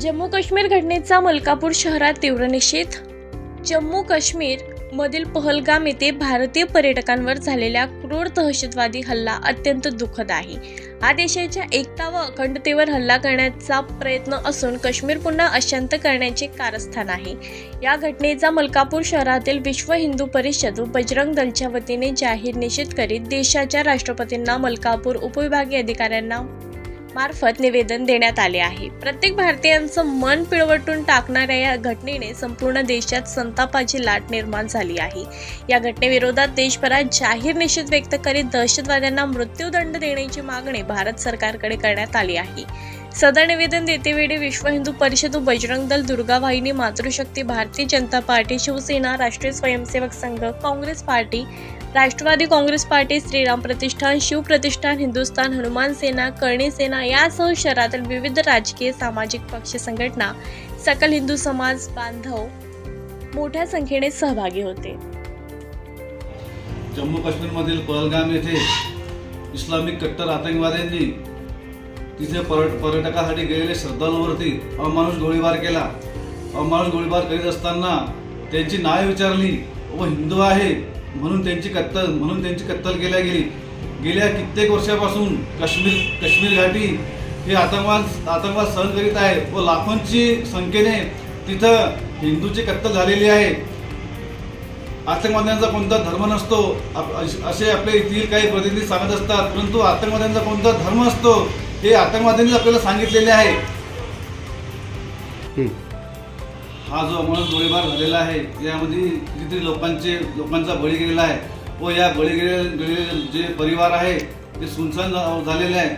जम्मू काश्मीर घटनेचा मलकापूर शहरात तीव्र निषेध. जम्मू काश्मीर मधील पहलगाम येथे भारतीय पर्यटकांवर झालेला क्रूर दहशतवादी हल्ला अत्यंत दुःखद आहे. हा देशाच्या एकता व अखंडतेवर हल्ला करण्याचा प्रयत्न असून काश्मीर पुन्हा अशांत करण्याचे कारस्थान आहे. या घटनेचा मलकापूर शहरातील विश्व हिंदू परिषद व बजरंग दलच्या वतीने जाहीर निषेध करीत देशाच्या राष्ट्रपतींना मलकापूर उपविभागीय अधिकाऱ्यांना मार्फत निवेदन देण्यात आले आहे. प्रत्येक भारतीयांचं मन पिळवटून टाकणाऱ्या या घटनेने संपूर्ण देशात संतापाची लाट निर्माण झाली आहे. या घटनेविरोधात देशभरात जाहीर निषेध व्यक्त करीत दहशतवाद्यांना मृत्यूदंड देण्याची मागणी भारत सरकारकडे करण्यात आली आहे. सदर निवेदन देतेवेळी विश्व हिंदू परिषद बजरंग दल दुर्गा वाहिनी मातृशक्ती Bharatiya Janata party Shivsena Rashtriya Swayamsevak Sangh Congress party Rashtrawadi Congress party Shriram Pratishthan Shivpratishthan Hindustan Hanuman Sena Karni Sena यासह शहरातील विविध राजकीय सामाजिक पक्ष संघटना सकल हिंदू समाज बांधव मोठ्या संख्येने सहभागी होते. जम्मू काश्मीरमधील पहलगाम येथे इस्लामिक कट्टर आतंकवाद्यांनी तिथे पर्यट पर्यटकासाठी गेलेले श्रद्धाळूवरती अमानुष गोळीबार केला. अमानुष गोळीबार करीत असताना त्यांची नावे विचारली व हिंदू आहे म्हणून त्यांची कत्तल म्हणून त्यांची कत्तल केल्या गेली. गेल्या कित्येक वर्षापासून काश्मीर काश्मीर घाटी हे आतंकवाद आतंकवाद सहन करीत आहे व लाखोंची संख्येने तिथं हिंदूची कत्तल झालेली आहे. आतंकवाद्यांचा कोणता धर्म नसतो असे आपले येथील काही प्रतिनिधी सांगत असतात परंतु आतंकवाद्यांचा कोणता धर्म असतो हे आतंकवाद्यांनी आपल्याला सांगितलेले आहे. हा जो अमानुष गोळीबार झालेला आहे यामध्ये कितीतरी लोकांचे लोकांचा बळी गेलेला आहे. व या बळी गेले गेलेले जे परिवार आहे ते सुनसान झालेले आहे.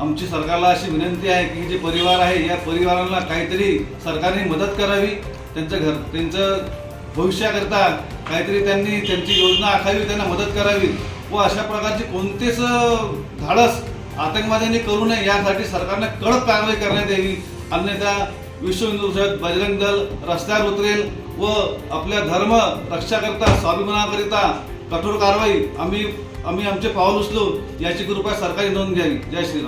आमची सरकारला अशी विनंती आहे की जे परिवार आहे या परिवारांना काहीतरी सरकारने मदत करावी. त्यांचं घर त्यांचं भविष्याकरता काहीतरी त्यांनी त्यांची योजना आखावी त्यांना मदत करावी. व अशा प्रकारचे कोणतेच धाडस आतंकवाद्यांनी करू नये यासाठी सरकारने कडक कारवाई करण्यात यावी. अन्यथा विश्व हिंदू परिषद बजरंग दल रस्त्यावर उतरेल व आपल्या धर्म रक्षाकरता स्वाभिमानाकरिता कठोर कारवाई आम्ही आम्ही आमचे पाऊल उचलू याची कृपया सरकारी नोंद घ्यावी. जय श्रीराम.